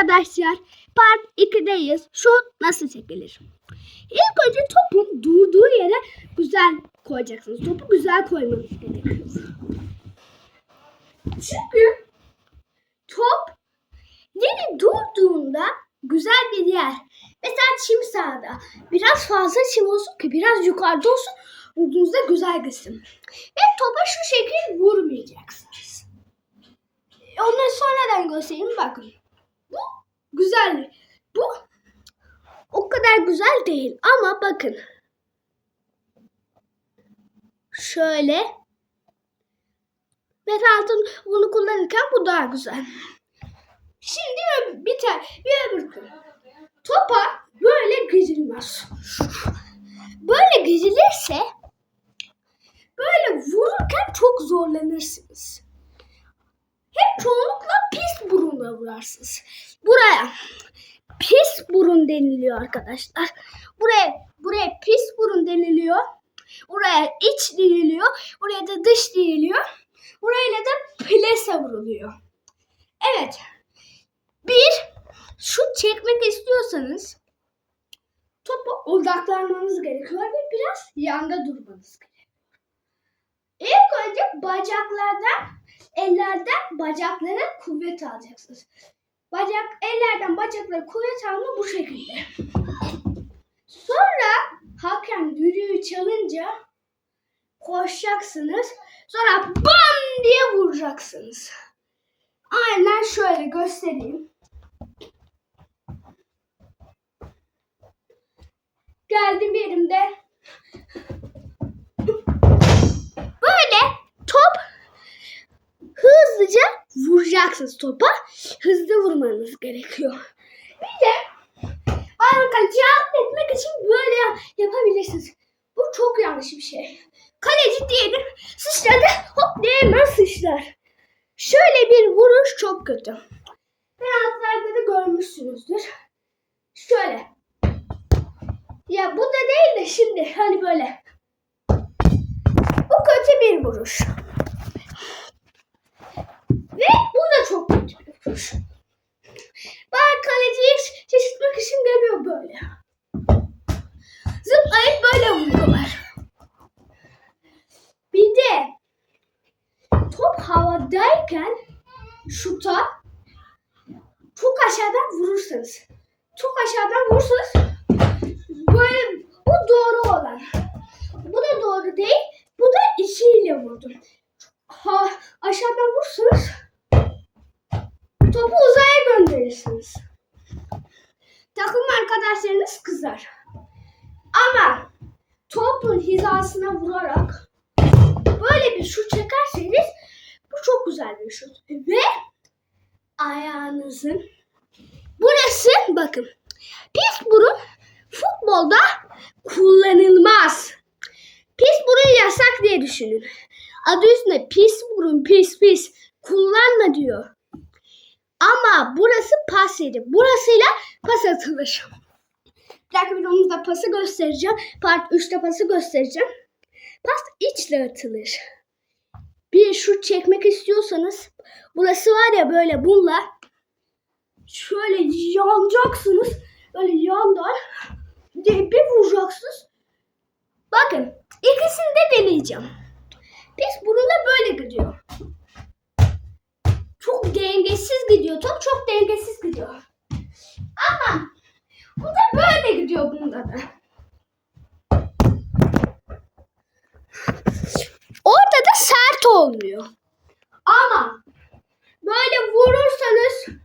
arkadaşlar. Part 2'deyiz. Şut nasıl çekilir? İlk önce topun durduğu yere güzel koyacaksınız. Topu güzel koymanız gerekiyor. Çünkü top yeri durduğunda güzel bir yer. Mesela çim sahada. Biraz fazla çim olsun ki biraz yukarıda olsun. Vurduğunuzda güzel gitsin. Ve topa şu şekil vurmayacaksınız. Onu sonradan göstereyim bakın. Bu güzel. Bu o kadar güzel değil ama bakın. Şöyle. Metal'ın bunu kullanırken bu daha güzel. Şimdi ö- bir öbür. Topa böyle gezilmez. Böyle gezilirse böyle vururken çok zorlanırsınız. Hep çoğunlukla pis burunla vurarsınız. Buraya pis burun deniliyor arkadaşlar. Buraya buraya pis burun deniliyor. Buraya iç deniliyor. Buraya da dış deniliyor. Burayla da plese vuruluyor. Evet. Bir şut çekmek istiyorsanız topa odaklanmanız gerekiyor ve biraz yanda durmanız gerekiyor. İlk önce bacaklardan, ellerden bacaklara kuvvet alacaksınız. Bacak, ellerden bacaklara kuvvet alma bu şekilde. Sonra hakem düdüğü çalınca koşacaksınız. Sonra bam diye vuracaksınız. Aynen şöyle göstereyim. Geldim yerimde. Vuracaksınız topa. Hızlı vurmanız gerekiyor. Bir de aynen kaleciyi etmek için böyle ya- yapabilirsiniz. Bu çok yanlış bir şey. Kaleci diyelim sıçradı hop diye hemen sıçrar. Şöyle bir vuruş çok kötü. Penaltılarda da görmüşsünüzdür. Şöyle. Ya bu da değil de şimdi hani böyle. Bu kötü bir vuruş. Ve bu da çok Bak kaleciyi şaşırtmak için geliyor böyle. Zıplayıp böyle vuruyorlar. Bir de top havadayken şuta çok aşağıdan vurursanız. Çok aşağıdan vurursanız böyle bu doğru olan. Bu da doğru değil. Bu da içiyle vurdum. Ha, aşağıdan topu gönderirsiniz. Takım arkadaşlarınız kızar. Ama topun hizasına vurarak böyle bir şut çekerseniz bu çok güzel bir şut. Ve ayağınızın burası bakın pis burun futbolda kullanılmaz. Pis burun yasak diye düşünün. Adı üstünde pis burun pis pis kullanma diyor. Ama burası pas yeri. Burasıyla pas atılır. Bir dahaki videomuzda pası göstereceğim. Part 3'te pası göstereceğim. Pas içle atılır. Bir şut çekmek istiyorsanız burası var ya böyle bunlar şöyle yanacaksınız. Böyle yandan bir vuracaksınız. Bakın ikisini de deneyeceğim. Pis burunla böyle gidiyor. Dengesiz gidiyor. Top çok dengesiz gidiyor. Ama bu da böyle gidiyor bunda da. Orada da sert olmuyor. Ama böyle vurursanız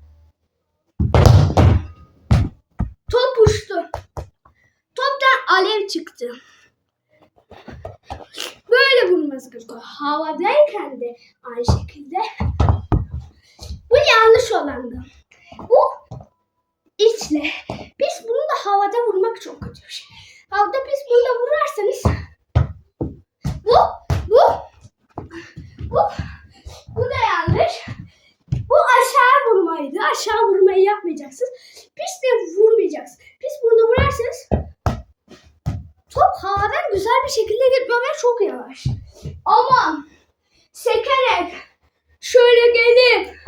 top uçtu. Toptan alev çıktı. Böyle vurması gerekiyor. Havadayken de aynı şekilde. Yanlış olandı. Bu içle. Pis bunu da havada vurmak çok kötü bir şey. Havada pis bunu da vurarsanız bu, bu, bu, bu da yanlış. Bu aşağı vurmaydı. Aşağı vurmayı yapmayacaksınız. Pis de vurmayacaksınız. Pis bunu vurarsanız top havadan güzel bir şekilde gitmiyor ve çok yavaş. Ama sekerek şöyle gelip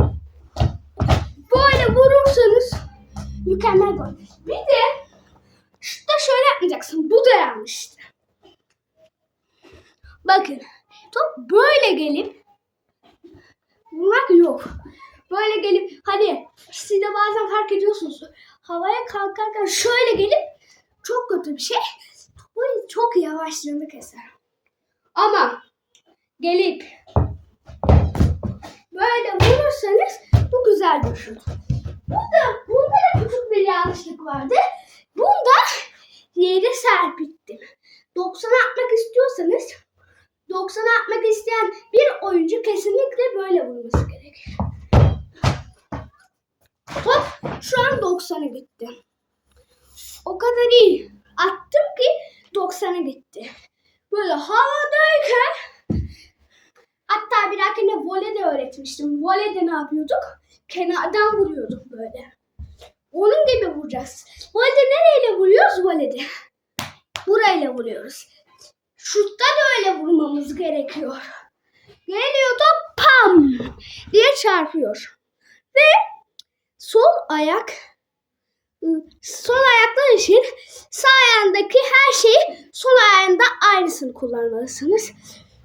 böyle vurursanız Mükemmel gol. Bir de şutta şöyle yapmayacaksın. Bu da yanlıştı. Bakın. Top böyle gelip vurmak yok. Böyle gelip hani siz de bazen fark ediyorsunuz. Havaya kalkarken şöyle gelip çok kötü bir şey. Topu çok yavaşlığını keser. Ama gelip böyle vurursanız bu güzel şut. Burada, bunda da küçük bir yanlışlık vardı. Bunda yere serpittim. 90'a atmak istiyorsanız 90'a atmak isteyen bir oyuncu kesinlikle böyle vurması gerekir. Top şu an 90'a gitti. O kadar iyi attım ki 90'a gitti. Böyle havadayken dahakine voley de öğretmiştim. Voleyde ne yapıyorduk? Kenardan vuruyorduk böyle. Onun gibi vuracağız. Voleyde nereyle vuruyoruz? Voleyde. Burayla vuruyoruz. Şutta da öyle vurmamız gerekiyor. Geliyor top pam diye çarpıyor. Ve sol ayak sol ayaklar için sağ ayağındaki her şeyi sol ayağında aynısını kullanmalısınız.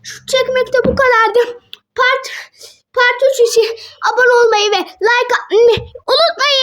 Şu çekmekte bu kadardı. Part part 3 için abone olmayı ve like unutmayın.